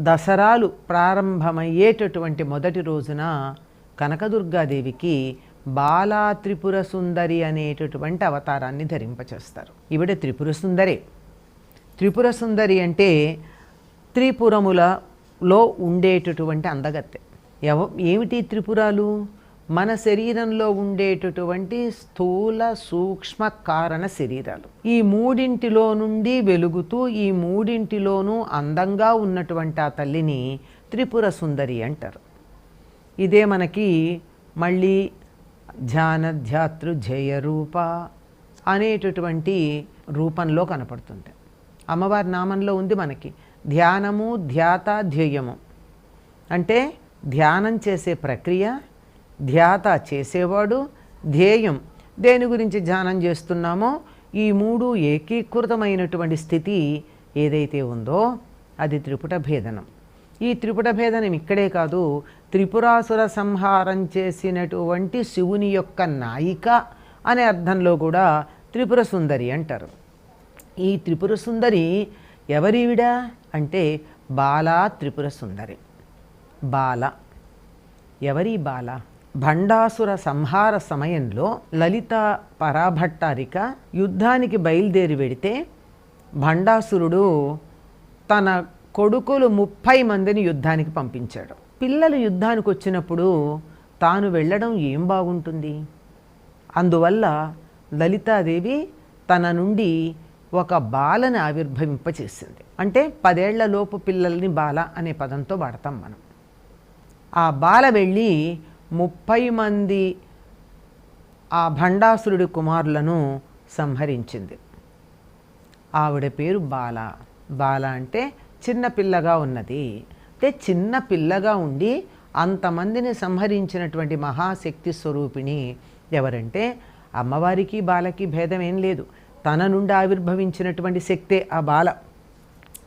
దసరాలు ప్రారంభమయ్యేటటువంటి మొదటి రోజున కనకదుర్గాదేవికి బాలా త్రిపుర సుందరి అనేటటువంటి అవతారాన్ని ధరింపచేస్తారు. ఈవిడ త్రిపుర సుందరే. త్రిపుర సుందరి అంటే త్రిపురములలో ఉండేటటువంటి అందగత్తె. ఎవ ఏమిటి త్రిపురాలు? మన శరీరంలో ఉండేటటువంటి స్థూల సూక్ష్మ కారణ శరీరాలు. ఈ మూడింటిలో నుండి వెలుగుతూ ఈ మూడింటిలోనూ అందంగా ఉన్నటువంటి ఆ తల్లిని త్రిపుర సుందరి అంటారు. ఇదే మనకి మళ్ళీ ధ్యానధ్యాతృ జయరూప అనేటటువంటి రూపంలో కనపడుతుంది అమ్మవారి నామంలో ఉంది మనకి ధ్యానము ధ్యాత ధ్యేయము. అంటే ధ్యానం చేసే ప్రక్రియ ధ్యాత చేసేవాడు ధ్యేయం దేని గురించి ధ్యానం చేస్తున్నామో ఈ మూడు ఏకీకృతమైనటువంటి స్థితి ఏదైతే ఉందో అది త్రిపుట భేదనం. ఈ త్రిపుట భేదనం ఇక్కడే కాదు త్రిపురాసుర సంహారం చేసినటువంటి శివుని యొక్క నాయిక అనే అర్థంలో కూడా త్రిపుర సుందరి అంటారు. ఈ త్రిపుర సుందరి ఎవరివిడ అంటే బాలా త్రిపుర సుందరి. బాల. ఎవరి బాల? భండాసుర సంహార సమయంలో లలిత పరాభట్టారిక యుద్ధానికి బయలుదేరి వెడితే భండాసురుడు తన కొడుకులు ముప్పై మందిని యుద్ధానికి పంపించాడు. పిల్లలు యుద్ధానికి వచ్చినప్పుడు తాను వెళ్ళడం ఏం బాగుంటుంది? అందువల్ల లలితాదేవి తన నుండి ఒక బాలని ఆవిర్భవింపచేసింది. అంటే పదేళ్ళలోపు పిల్లల్ని బాల అనే పదంతో వాడతాం మనం. ఆ బాల వెళ్ళి ముప్పై మంది ఆ భండాసురుడి కుమారులను సంహరించింది. ఆవిడ పేరు బాల. బాల అంటే చిన్నపిల్లగా ఉన్నది. అంటే చిన్నపిల్లగా ఉండి అంతమందిని సంహరించినటువంటి మహాశక్తి స్వరూపిణి ఎవరంటే అమ్మవారికి బాలకి భేదం ఏం లేదు. తన నుండి ఆవిర్భవించినటువంటి శక్తే ఆ బాల.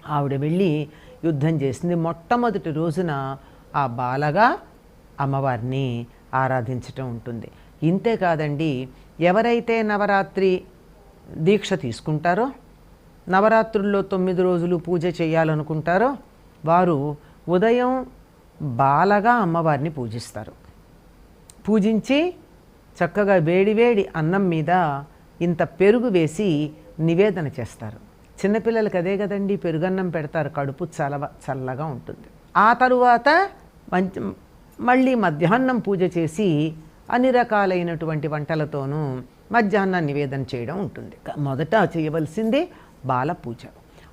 ఆవిడ వెళ్ళి యుద్ధం చేసింది. మొట్టమొదటి రోజున ఆ బాలగా అమ్మవారిని ఆరాధించటం ఉంటుంది. ఇంతే కాదండి ఎవరైతే నవరాత్రి దీక్ష తీసుకుంటారో నవరాత్రుల్లో తొమ్మిది రోజులు పూజ చేయాలనుకుంటారో వారు ఉదయం బాలగా అమ్మవారిని పూజిస్తారు. పూజించి చక్కగా వేడివేడి అన్నం మీద ఇంత పెరుగు వేసి నివేదన చేస్తారు. చిన్నపిల్లలకి అదే కదండి పెరుగన్నం పెడతారు కడుపు చలవ చల్లగా ఉంటుంది. ఆ తరువాత మంచి మళ్ళీ మధ్యాహ్నం పూజ చేసి అన్ని రకాలైనటువంటి వంటలతోనూ మధ్యాహ్నం నివేదన చేయడం ఉంటుంది. మొదట చేయవలసింది బాలపూజ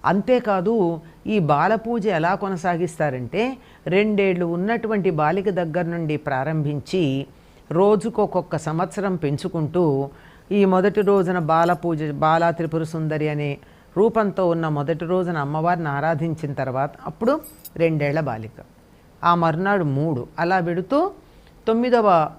అంతేకాదు ఈ బాలపూజ ఎలా కొనసాగిస్తారంటే రెండేళ్ళు ఉన్నటువంటి బాలిక దగ్గర నుండి ప్రారంభించి రోజుకొకొక్క సంవత్సరం పెంచుకుంటూ ఈ మొదటి రోజున బాలపూజ బాలా త్రిపుర సుందరి అనే రూపంతో ఉన్న మొదటి రోజున అమ్మవారిని ఆరాధించిన తర్వాత అప్పుడు రెండేళ్ళ బాలిక. ఆ మర్నాడు మూడు. అలా పెడుతూ తొమ్మిదవ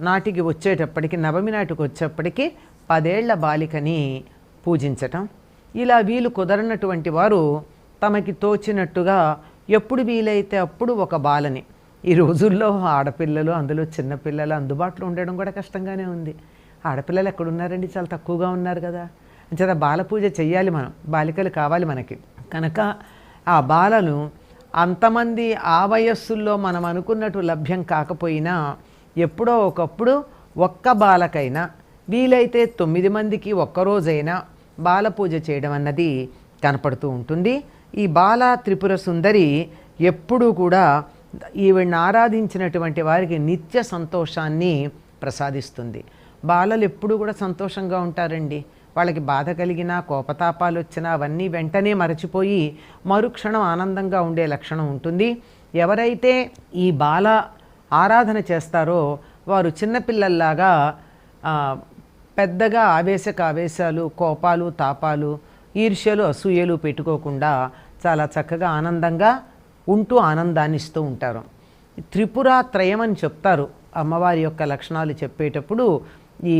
నాటికి వచ్చేటప్పటికి నవమి నాటికి వచ్చేప్పటికి పదేళ్ళ బాలికని పూజించటం. ఇలా వీలు కుదరనటువంటి వారు తమకి తోచినట్టుగా ఎప్పుడు వీలైతే అప్పుడు ఒక బాలని. ఈ రోజుల్లో ఆడపిల్లలు అందులో చిన్నపిల్లలు అందుబాటులో ఉండడం కూడా కష్టంగానే ఉంది. ఆడపిల్లలు ఎక్కడున్నారండి? చాలా తక్కువగా ఉన్నారు కదా. అంచేత బాల పూజ చేయాలి మనం. బాలికలు కావాలి మనకి. కనుక ఆ బాలను అంతమంది ఆ వయస్సుల్లో మనం అనుకున్నట్టు లభ్యం కాకపోయినా ఎప్పుడో ఒకప్పుడు ఒక్క బాలకైనా వీలైతే తొమ్మిది మందికి ఒక్కరోజైనా బాల పూజ చేయడం అన్నది కనపడుతూ ఉంటుంది. ఈ బాల త్రిపుర సుందరి ఎప్పుడూ కూడా ఈవిడ్ని ఆరాధించినటువంటి వారికి నిత్య సంతోషాన్ని ప్రసాదిస్తుంది. బాలలు ఎప్పుడూ కూడా సంతోషంగా ఉంటారండి. వాళ్ళకి బాధ కలిగినా కోపతాపాలు వచ్చినా అవన్నీ వెంటనే మరచిపోయి మరుక్షణం ఆనందంగా ఉండే లక్షణం ఉంటుంది. ఎవరైతే ఈ బాల ఆరాధన చేస్తారో వారు చిన్నపిల్లల్లాగా పెద్దగా ఆవేశక ఆవేశాలు కోపాలు తాపాలు ఈర్ష్యలు అసూయలు పెట్టుకోకుండా చాలా చక్కగా ఆనందంగా ఉంటూ ఆనందాన్ని ఇస్తూ ఉంటారు. త్రిపుర త్రయం అని చెప్తారు. అమ్మవారి యొక్క లక్షణాలు చెప్పేటప్పుడు ఈ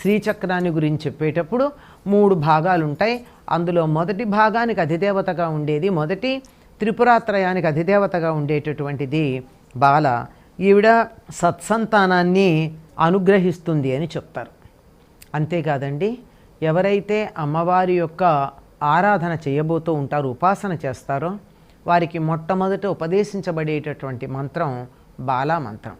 శ్రీచక్రాన్ని గురించి చెప్పేటప్పుడు మూడు భాగాలు ఉంటాయి అందులో మొదటి భాగానికి అధిదేవతగా ఉండేది మొదటి త్రిపురాత్రయానికి అధిదేవతగా ఉండేటటువంటిది బాల. ఈవిడ సత్సంతానాన్ని అనుగ్రహిస్తుంది అని చెప్తారు. అంతేకాదండి ఎవరైతే అమ్మవారి యొక్క ఆరాధన చేయబోతూ ఉంటారో ఉపాసన చేస్తారో వారికి మొట్టమొదట ఉపదేశించబడేటటువంటి మంత్రం బాలా మంత్రం.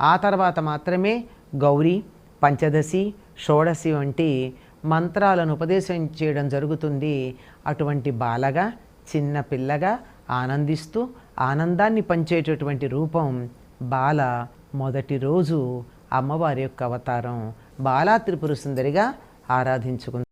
ఆ తర్వాత మాత్రమే గౌరీ పంచదశి షోడశి వంటి మంత్రాలను ఉపదేశం చేయడం జరుగుతుంది. అటువంటి బాలగా చిన్న పిల్లగా ఆనందిస్తూ ఆనందాన్ని పంచేటటువంటి రూపం బాల మొదటి రోజు అమ్మవారి యొక్క అవతారం. బాలా త్రిపుర సుందరిగా ఆరాధించుకుంది.